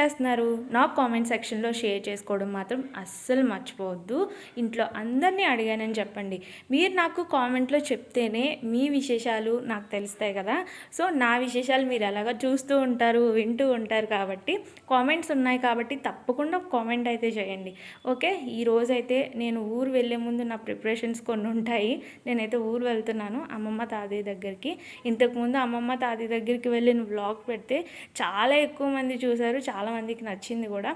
చేస్తున్నారు? నా కామెంట్ సెక్షన్లో షేర్ చేసుకోవడం మాత్రం అస్సలు మర్చిపోవద్దు. ఇంట్లో అందరినీ అడిగానని చెప్పండి. మీరు నాకు కామెంట్లో చెప్తేనే మీ విశేషాలు నాకు తెలుస్తాయి కదా. సో నా విశేషాలు మీరు ఎలాగో చూస్తూ ఉంటారు వింటూ ఉంటారు కాబట్టి కామెంట్స్ ఉన్నాయి కాబట్టి తప్పకుండా కామెంట్ అయితే చేయండి. ఓకే ఈరోజైతే నేను ఊరు వెళ్ళే ముందు నా ప్రిపరేషన్స్ కొన్ని ఉంటాయి. నేనైతే ఊరు వెళ్తున్నాను అమ్మమ్మ తాతయ్య దగ్గరికి. ఇంతకుముందు అమ్మమ్మ తాతయ్య దగ్గరికి వెళ్ళి నేను బ్లాగ్ పెడితే చాలా ఎక్కువ మంది చూశారు చాలా మందికి నచ్చింది కూడా.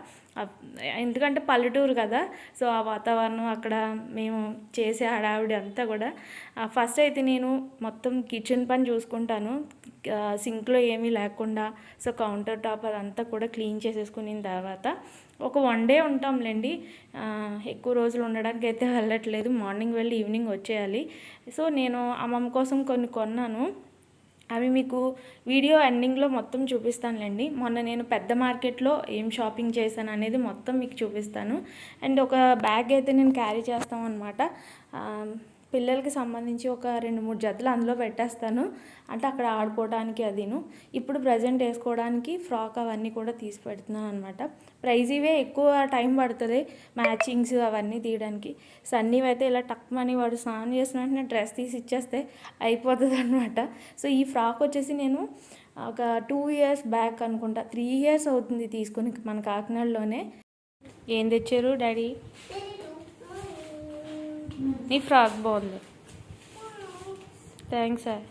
ఎందుకంటే పల్లెటూరు కదా సో ఆ వాతావరణం అక్కడ మేము చేసే హడావిడి అంతా కూడా. ఫస్ట్ అయితే నేను మొత్తం కిచెన్ పని చూసుకుంటాను. సింక్లో ఏమీ లేకుండా సో కౌంటర్ టాప్ అదంతా కూడా క్లీన్ చేసేసుకున్న తర్వాత ఒక వన్ డే ఉంటాంలేండి. ఎక్కువ రోజులు ఉండడానికి అయితే వెళ్ళట్లేదు. మార్నింగ్ వెళ్ళి ఈవినింగ్ వచ్చేయాలి. సో నేను అమ్మమ్మ కోసం కొన్ని కొన్నాను. అవి మీకు వీడియో ఎండింగ్లో మొత్తం చూపిస్తానులేండి. మొన్న నేను పెద్ద మార్కెట్లో ఏం షాపింగ్ చేశాను అనేది మొత్తం మీకు చూపిస్తాను. అండ్ ఒక బ్యాగ్ అయితే నేను క్యారీ చేస్తాం అనమాట పిల్లలకి సంబంధించి ఒక రెండు మూడు జతలు అందులో పెట్టేస్తాను. అంటే అక్కడ ఆడుకోవడానికి అదిను. ఇప్పుడు ప్రజెంట్ వేసుకోవడానికి ఫ్రాక్ అవన్నీ కూడా తీసి పెడుతున్నాను అనమాట ప్రైజీవే ఎక్కువ టైం పడుతుంది మ్యాచింగ్స్ అవన్నీ తీయడానికి. సన్నీవి అయితే ఇలా టక్ మనీ వాడు స్నానం చేసిన వెంటనే డ్రెస్ తీసి ఇచ్చేస్తే అయిపోతుంది అనమాట సో ఈ ఫ్రాక్ వచ్చేసి నేను ఒక టూ ఇయర్స్ బ్యాక్ అనుకుంటా. త్రీ ఇయర్స్ అవుతుంది తీసుకుని మన కాకినాడలోనే. ఏం తెచ్చారు డాడీ? నీ ఫ్రాక్ బాగుంది. Thanks sir.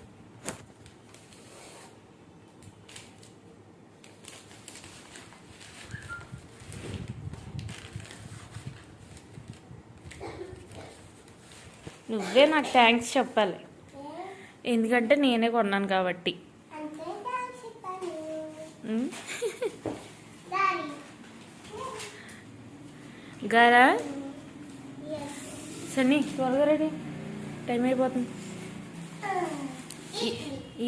నువ్వే నాకు థ్యాంక్స్ చెప్పాలి. ఎందుకంటే నేనే కొన్నాను కాబట్టి. గారా? సన్నీ త్వరగా రెడీ. టైం అయిపోతుంది.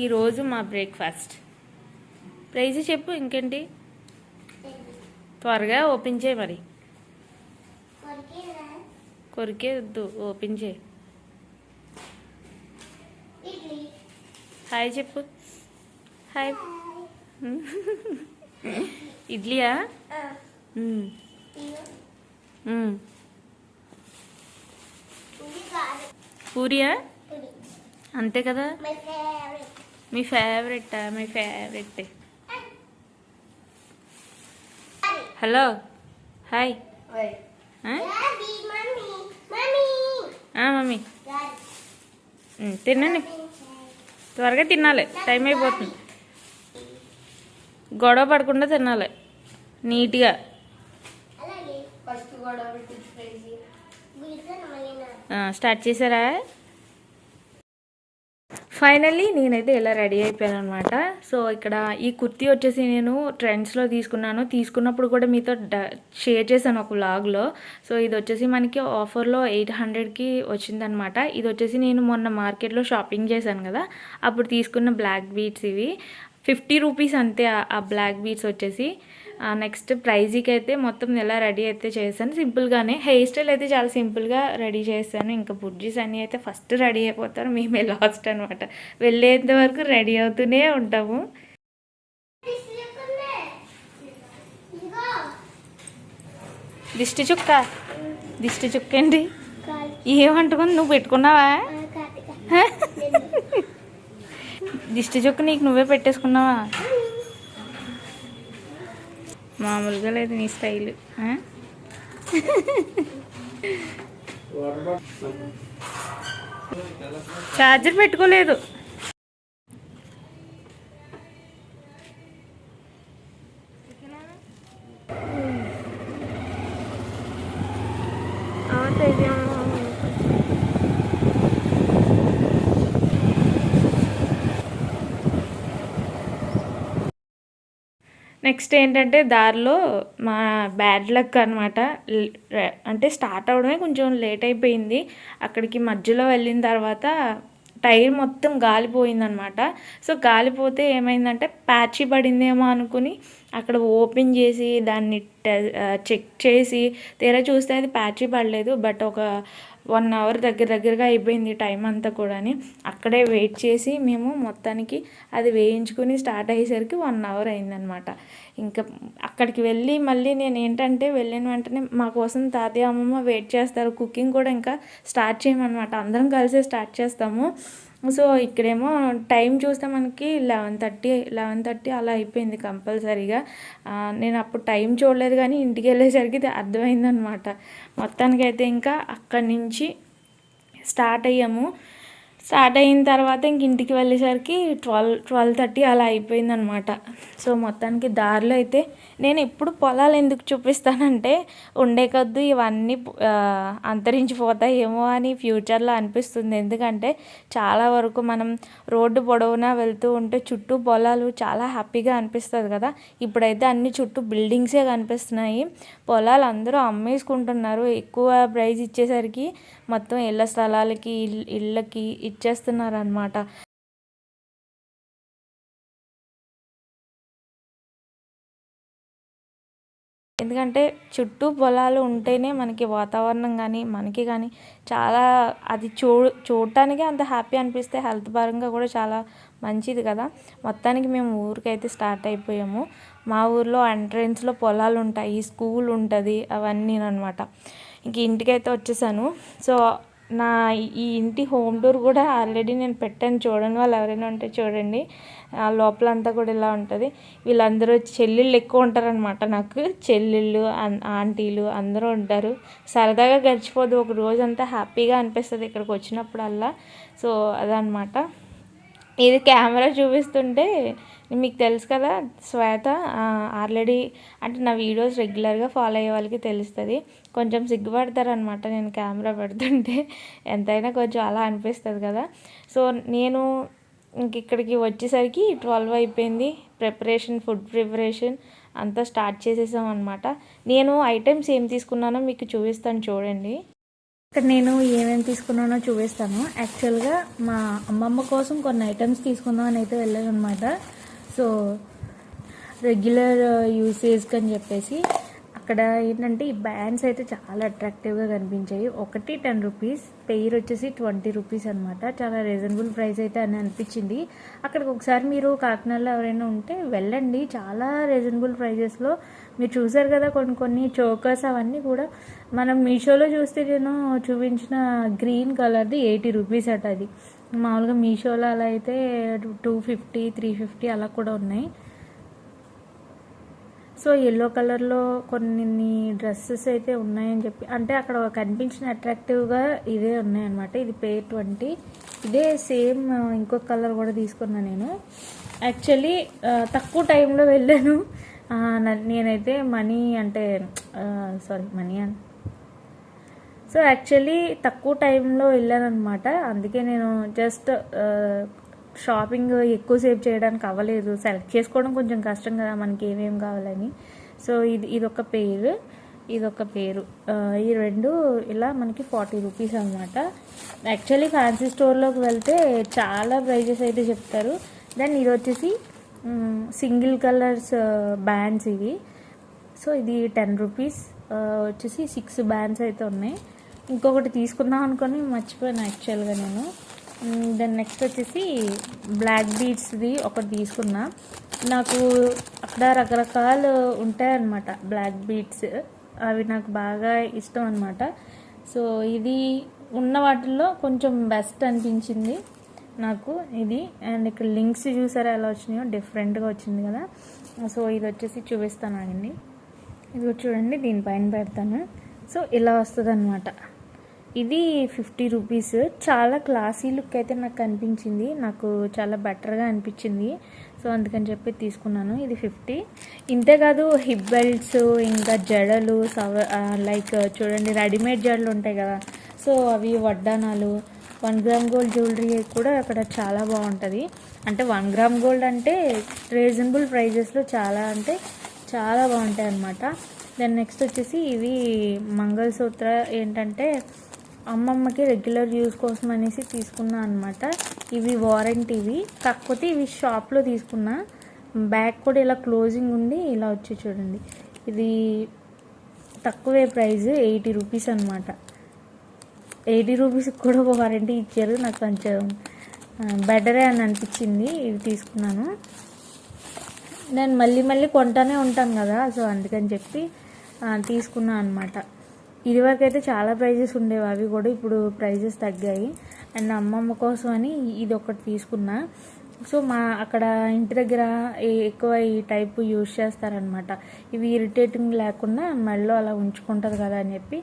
ఈరోజు మా బ్రేక్ఫాస్ట్. ప్రైజ్ చెప్పు ఇంకేంటి? త్వరగా ఓపెన్ చేయి మరి. కొరికే వద్దు ఓపెన్ చేయి. హాయ్ చెప్పు. హాయ్. ఇడ్లీయా మ్మ్. మ్మ్. పూరియా అంతే కదా? మీ ఫేవరెట్? మీ ఫేవరెట్. హలో. హాయ్. మమ్మీ. తినండి. త్వరగా తినాలి. టైం అయిపోతుంది. గొడవ పడకుండా తినాలి. నీట్గా ఫస్ట్ గొడవ పెట్టి ప్రైజ్ ఆ, స్టార్ట్ చేశారా? ఫైనల్లీ నేనైతే ఇలా రెడీ అయిపోయాను అనమాట సో ఇక్కడ ఈ కుర్తీ వచ్చేసి నేను ట్రెండ్స్లో తీసుకున్నాను. తీసుకున్నప్పుడు కూడా మీతో డ- షేర్ చేశాను ఒక వ్లాగ్లో. సో ఇది వచ్చేసి మనకి ఆఫర్లో ఎయిట్ హండ్రెడ్కి వచ్చిందనమాట ఇది వచ్చేసి నేను మొన్న మార్కెట్లో షాపింగ్ చేశాను కదా. అప్పుడు తీసుకున్న బ్లాక్ బీట్స్ ఇవి. ఫిఫ్టీ రూపీస్ అంతే ఆ బ్లాక్ బీట్స్ వచ్చేసి. నెక్స్ట్ ప్రైజీకి అయితే మొత్తం ఎలా రెడీ అయితే చేశాను. సింపుల్గానే హెయిర్ స్టైల్ అయితే చాలా సింపుల్గా రెడీ చేశాను. ఇంకా బుడ్జీస్ అన్నీ అయితే ఫస్ట్ రెడీ అయిపోతారు. మేమే లాస్ట్ అనమాట వెళ్ళేంత వరకు రెడీ అవుతూనే ఉంటాము. దిష్టి చుక్క. దిష్టి చుక్క ఏంటి ఏమంటుకుంది? నువ్వు పెట్టుకున్నావా? దిష్టి చుక్క నీకు నువ్వే పెట్టేసుకున్నావా? మామూలుగా లేదు నీ స్టైల్? ఛార్జర్ పెట్టుకోలేదు నెక్స్ట్ ఏంటంటే దారిలో మా బ్యాడ్ లక్ అనమాట అంటే స్టార్ట్ అవడమే కొంచెం లేట్ అయిపోయింది. అక్కడికి మధ్యలో వెళ్ళిన తర్వాత టైర్ మొత్తం గాలిపోయిందనమాట సో గాలిపోతే ఏమైందంటే ప్యాచి పడిందేమో అనుకుని అక్కడ ఓపెన్ చేసి దాన్ని చెక్ చేసి తీరా చూస్తే అది ప్యాచి పడలేదు. బట్ ఒక వన్ అవర్ దగ్గర దగ్గరగా అయిపోయింది టైం అంతా కూడాని. అక్కడే వెయిట్ చేసి మేము మొత్తానికి అది వేయించుకుని స్టార్ట్ అయ్యేసరికి వన్ అవర్ అయిందనమాట ఇంకా అక్కడికి వెళ్ళి మళ్ళీ నేను ఏంటంటే వెళ్ళిన వెంటనే మా కోసం తాతయ్య అమ్మమ్మ వెయిట్ చేస్తారు. కుకింగ్ కూడా ఇంకా స్టార్ట్ చేయమన్నమాట. అందరం కలిసి స్టార్ట్ చేస్తాము. సో ఇక్కడేమో టైం చూస్తే మనకి లెవెన్ థర్టీ లెవెన్ థర్టీ అలా అయిపోయింది కంపల్సరీగా. నేను అప్పుడు టైం చూడలేదు కానీ ఇంటికి వెళ్ళేసరికి ఇది అర్థమైందనమాట. మొత్తానికైతే ఇంకా అక్కడి నుంచి స్టార్ట్ అయ్యాము. స్టార్ట్ అయిన తర్వాత ఇంక ఇంటికి వెళ్ళేసరికి ట్వెల్వ్ ట్వెల్వ్ థర్టీ అలా అయిపోయిందనమాట. సో మొత్తానికి దారిలో అయితే నేను ఎప్పుడు పొలాలు ఎందుకు చూపిస్తానంటే ఉండే కొద్దు ఇవన్నీ అంతరించిపోతాయేమో అని ఫ్యూచర్లో అనిపిస్తుంది. ఎందుకంటే చాలా వరకు మనం రోడ్డు పొడవునా వెళ్తూ ఉంటే చుట్టూ పొలాలు చాలా హ్యాపీగా అనిపిస్తుంది కదా. ఇప్పుడైతే అన్ని చుట్టూ బిల్డింగ్సే కనిపిస్తున్నాయి. పొలాలు అందరూ అమ్మేసుకుంటున్నారు. ఎక్కువ ప్రైజ్ ఇచ్చేసరికి మొత్తం ఇళ్ళ స్థలాలకి ఇళ్ళకి ఇచ్చేస్తున్నారు అనమాట ఎందుకంటే చుట్టూ పొలాలు ఉంటేనే మనకి వాతావరణం కానీ మనకి కానీ చాలా అది చూ చూడటానికి అంత హ్యాపీ అనిపిస్తే హెల్త్ పరంగా కూడా చాలా మంచిది కదా. మొత్తానికి మేము ఊరికైతే స్టార్ట్ అయిపోయాము. మా ఊర్లో ఎంట్రెన్స్లో పొలాలు ఉంటాయి స్కూల్ ఉంటుంది అవన్నీ అనమాట ఇంక ఇంటికైతే వచ్చేసాను. సో నా ఈ ఇంటి హోమ్ టూర్ కూడా ఆల్రెడీ నేను పెట్టాను. చూడండి వాళ్ళు ఎవరైనా ఉంటే చూడండి. ఆ లోపలంతా కూడా ఇలా ఉంటుంది. వీళ్ళందరూ చెల్లెళ్ళు ఎక్కువ ఉంటారనమాట నాకు. చెల్లెళ్ళు అన్- ఆంటీలు అందరూ ఉంటారు. సరదాగా గడిచిపోదు. ఒక రోజంతా హ్యాపీగా అనిపిస్తుంది ఇక్కడికి వచ్చినప్పుడల్లా. సో అదనమాట ఇది కెమెరా చూపిస్తుంటే మీకు తెలుసు కదా శ్వేత ఆల్రెడీ అంటే నా వీడియోస్ రెగ్యులర్గా ఫాలో అయ్యే వాళ్ళకి తెలుస్తుంది. కొంచెం సిగ్గుపడతారనమాట నేను కెమెరా పెడుతుంటే. ఎంతైనా కొంచెం అలా అనిపిస్తుంది కదా. సో నేను ఇంక ఇక్కడికి వచ్చేసరికి ట్వెల్వ్ అయిపోయింది. ప్రిపరేషన్ ఫుడ్ ప్రిపరేషన్ అంతా స్టార్ట్ చేసేసాం అనమాట నేను ఐటమ్స్ ఏం తీసుకున్నానో మీకు చూపిస్తాను చూడండి. ఇక్కడ నేను ఏమేమి తీసుకున్నానో చూపిస్తాను. యాక్చువల్గా మా అమ్మమ్మ కోసం కొన్ని ఐటమ్స్ తీసుకుందామని అయితే వెళ్ళాను అనమాట సో రెగ్యులర్ యూసేజ్కి uh, అని చెప్పేసి అక్కడ ఏంటంటే ఈ బ్యాండ్స్ అయితే చాలా అట్రాక్టివ్గా కనిపించాయి. ఒకటి టెన్ రూపీస్ పెయిర్ వచ్చేసి ట్వంటీ రూపీస్ అనమాట చాలా రీజనబుల్ ప్రైస్ అయితే అని అనిపించింది. అక్కడికి ఒకసారి మీరు కాకినాడలో ఎవరైనా ఉంటే వెళ్ళండి. చాలా రీజనబుల్ ప్రైజెస్లో మీరు చూసారు కదా కొన్ని కొన్ని చోకర్స్ అవన్నీ కూడా. మనం మీషోలో చూస్తే నేను చూపించిన గ్రీన్ కలర్ది ఎయిటీ రూపీస్ అట అది. మామూలుగా మీషోలో అలా అయితే టూ ఫిఫ్టీ త్రీ ఫిఫ్టీ అలా కూడా ఉన్నాయి. సో ఎల్లో కలర్లో కొన్ని డ్రెస్సెస్ అయితే ఉన్నాయని చెప్పి అంటే అక్కడ కనిపించిన అట్రాక్టివ్గా ఇవే ఉన్నాయన్నమాట. ఇది పే ట్వంటీ ఇదే సేమ్ ఇంకొక కలర్ కూడా తీసుకున్నాను నేను. యాక్చువల్లీ తక్కువ టైంలో వెళ్ళాను. నేనైతే మనీ అంటే సారీ మనీ అని సో యాక్చువల్లీ తక్కువ టైంలో వెళ్ళాను అనమాట అందుకే నేను జస్ట్ షాపింగ్ ఎక్కువసేపు చేయడానికి అవ్వలేదు. సెలెక్ట్ చేసుకోవడం కొంచెం కష్టం కదా మనకి ఏమేమి కావాలని. సో ఇది ఇదొక పేరు. ఇదొక పేరు. ఈ రెండు ఇలా మనకి ఫార్టీ రూపీస్ అనమాట యాక్చువల్లీ ఫ్యాన్సీ స్టోర్లోకి వెళ్తే చాలా ప్రైజెస్ అయితే చెప్తారు. దెన్ ఇది వచ్చేసి సింగిల్ కలర్స్ బ్యాండ్స్ ఇవి. సో ఇది టెన్ రూపీస్. వచ్చేసి సిక్స్ బ్యాండ్స్ అయితే ఉన్నాయి. ఇంకొకటి తీసుకుందాం అనుకొని మర్చిపోయాను యాక్చువల్గా నేను. దెన్ నెక్స్ట్ వచ్చేసి బ్లాక్ బీడ్స్ది ఒకటి తీసుకున్నా. నాకు అక్కడ రకరకాలు ఉంటాయన్నమాట బ్లాక్ బీడ్స్ అవి నాకు బాగా ఇష్టం అనమాట సో ఇది ఉన్న వాటిల్లో కొంచెం బెస్ట్ అనిపించింది నాకు ఇది. అండ్ ఇక్కడ లింక్స్ చూసారా ఎలా వచ్చినాయో? డిఫరెంట్గా వచ్చింది కదా. సో ఇది వచ్చేసి చూపిస్తాను ఆగండి. ఇది చూడండి దీనిపైన పెడతాను. సో ఇలా వస్తుంది అనమాట ఇది ఫిఫ్టీ రూపీస్. చాలా క్లాసీ లుక్ అయితే నాకు అనిపించింది. నాకు చాలా బెటర్గా అనిపించింది. సో అందుకని చెప్పి తీసుకున్నాను. ఇది ఫిఫ్టీ. ఇంతేకాదు హిప్ బెల్ట్స్ ఇంకా జడలు సవ లైక్ చూడండి రెడీమేడ్ జడలు ఉంటాయి కదా. సో అవి వడ్డానాలు వన్ గ్రామ్ గోల్డ్ జ్యువెలరీ కూడా అక్కడ చాలా బాగుంటుంది. అంటే వన్ గ్రామ్ గోల్డ్ అంటే రీజనబుల్ ప్రైజెస్లో చాలా అంటే చాలా బాగుంటాయి అన్నమాట దెన్ నెక్స్ట్ వచ్చేసి ఇవి మంగళసూత్ర ఏంటంటే అమ్మమ్మకి రెగ్యులర్ యూస్ కోసం అనేసి తీసుకున్నా అనమాట ఇవి వారంటీవి కాకపోతే ఇవి షాప్లో తీసుకున్నా. బ్యాగ్ కూడా ఇలా క్లోజింగ్ ఉండి ఇలా వచ్చి చూడండి. ఇది తక్కువే ప్రైస్ ఎయిటీ రూపీస్ అనమాట ఎయిటీ రూపీస్కి కూడా ఒక వారంటీ ఇచ్చారు నాకు కొంచెం బెటరే అని అనిపించింది ఇది తీసుకున్నాను. నేను మళ్ళీ మళ్ళీ కొంటానే ఉంటాను కదా సో అందుకని చెప్పి తీసుకున్నాను అనమాట ఇదివరకు అయితే చాలా ప్రైజెస్ ఉండేవి. అవి కూడా ఇప్పుడు ప్రైజెస్ తగ్గాయి. అండ్ అమ్మమ్మ కోసం అని ఇది ఒకటి తీసుకున్నా. సో మా అక్కడ ఇంటి దగ్గర ఎక్కువ ఈ టైప్ యూజ్ చేస్తారనమాట ఇవి ఇరిటేటింగ్ లేకుండా మెడలో అలా ఉంచుకుంటుంది కదా అని చెప్పి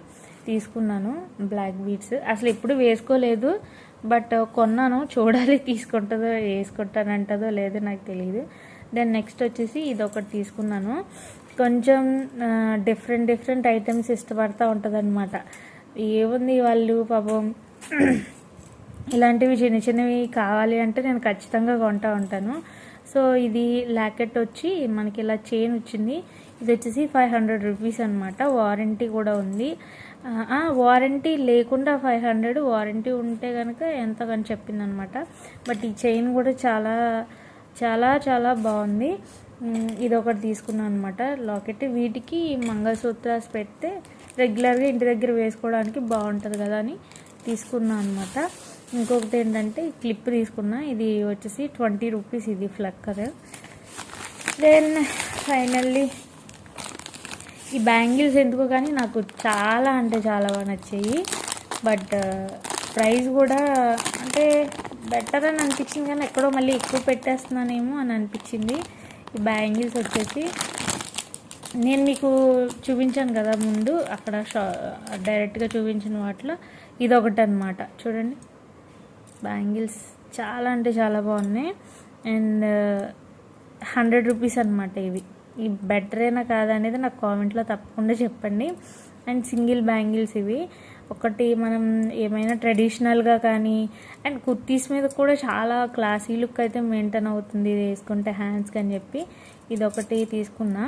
తీసుకున్నాను. Black beads. అసలు ఎప్పుడు వేసుకోలేదు. బట్ కొన్నాను. చూడాలి తీసుకుంటుందో వేసుకుంటానంటదో లేదో నాకు తెలియదు దెన్ నెక్స్ట్ వచ్చేసి ఇది ఒకటి తీసుకున్నాను. కొంచెం డిఫరెంట్ డిఫరెంట్ ఐటమ్స్ ఇష్టపడతా ఉంటుందన్నమాట. ఏముంది వాళ్ళు పాపం ఇలాంటివి చిన్న చిన్నవి కావాలి అంటే నేను ఖచ్చితంగా కొంటా ఉంటాను. సో ఇది లాకెట్ వచ్చి మనకి ఇలా చైన్ వచ్చింది. ఇది వచ్చేసి ఫైవ్ హండ్రెడ్ రూపీస్ అనమాట వారంటీ కూడా ఉంది. వారంటీ లేకుండా ఫైవ్ హండ్రెడ్ వారంటీ ఉంటే కనుక ఎంత అని చెప్పింది అనమాట బట్ ఈ చైన్ కూడా చాలా చాలా చాలా బాగుంది. ఇది ఒకటి తీసుకున్నాను అనమాట లాకెట్ వీటికి మంగళసూత్రాస్ పెడితే రెగ్యులర్గా ఇంటి దగ్గర వేసుకోవడానికి బాగుంటుంది కదా అని తీసుకున్నాను అనమాట ఇంకొకటి ఏంటంటే క్లిప్ తీసుకున్నా. ఇది వచ్చేసి ట్వంటీ రూపీస్ ఇది ఫ్లక్కర్ దెన్ ఫైనల్లీ ఈ బ్యాంగిల్స్ ఎందుకో కానీ నాకు చాలా అంటే చాలా బాగా నచ్చాయి. బట్ ప్రైస్ కూడా అంటే బెటర్ అని అనిపించింది కానీ ఎక్కడో మళ్ళీ ఎక్కువ పెట్టేస్తున్నానేమో అని అనిపించింది. ఈ బ్యాంగిల్స్ వచ్చేసి నేను మీకు చూపించాను కదా ముందు అక్కడ షా డైరెక్ట్గా చూపించిన వాటిలో ఇది ఒకటి అనమాట చూడండి. బ్యాంగిల్స్ చాలా అంటే చాలా బాగున్నాయి. అండ్ హండ్రెడ్ రూపీస్ అనమాట ఇవి. ఈ బెటరేనా కాదా అనేది నాకు కామెంట్లో తప్పకుండా చెప్పండి. అండ్ సింగిల్ బ్యాంగిల్స్ ఇవి. ఒకటి మనం ఏమైనా ట్రెడిషనల్గా కానీ అండ్ కుర్తీస్ మీద కూడా చాలా క్లాసీ లుక్ అయితే మెయింటైన్ అవుతుంది. ఇది వేసుకుంటే హ్యాండ్స్కి అని చెప్పి ఇది ఒకటి తీసుకున్నా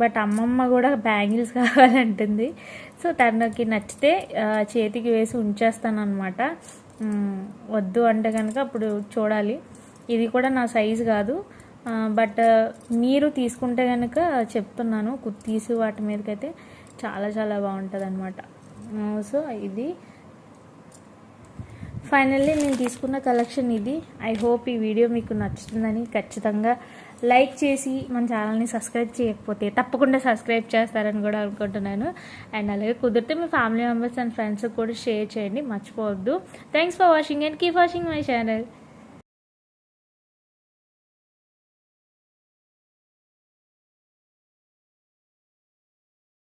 బట్ అమ్మమ్మ కూడా బ్యాంగిల్స్ కావాలంటుంది. సో తనకి నచ్చితే చేతికి వేసి ఉంచేస్తాను అనమాట వద్దు అంటే కనుక అప్పుడు చూడాలి. ఇది కూడా నా సైజు కాదు. బట్ మీరు తీసుకుంటే కనుక చెప్తున్నాను కుర్తీస్ వాటి మీదకైతే చాలా చాలా బాగుంటుంది అనమాట సో ఇది. ఫైనల్లీ నేను తీసుకున్న కలెక్షన్ ఇది. ఐ హోప్ ఈ వీడియో మీకు నచ్చుతుందని ఖచ్చితంగా లైక్ చేసి మన ఛానల్ని సబ్స్క్రైబ్ చేయకపోతే తప్పకుండా సబ్స్క్రైబ్ చేస్తారని కూడా అనుకుంటున్నాను. అండ్ అలాగే కుదిరితే మీ ఫ్యామిలీ మెంబర్స్ అండ్ ఫ్రెండ్స్ కూడా షేర్ చేయండి. మర్చిపోవద్దు. Thanks for watching and keep watching my channel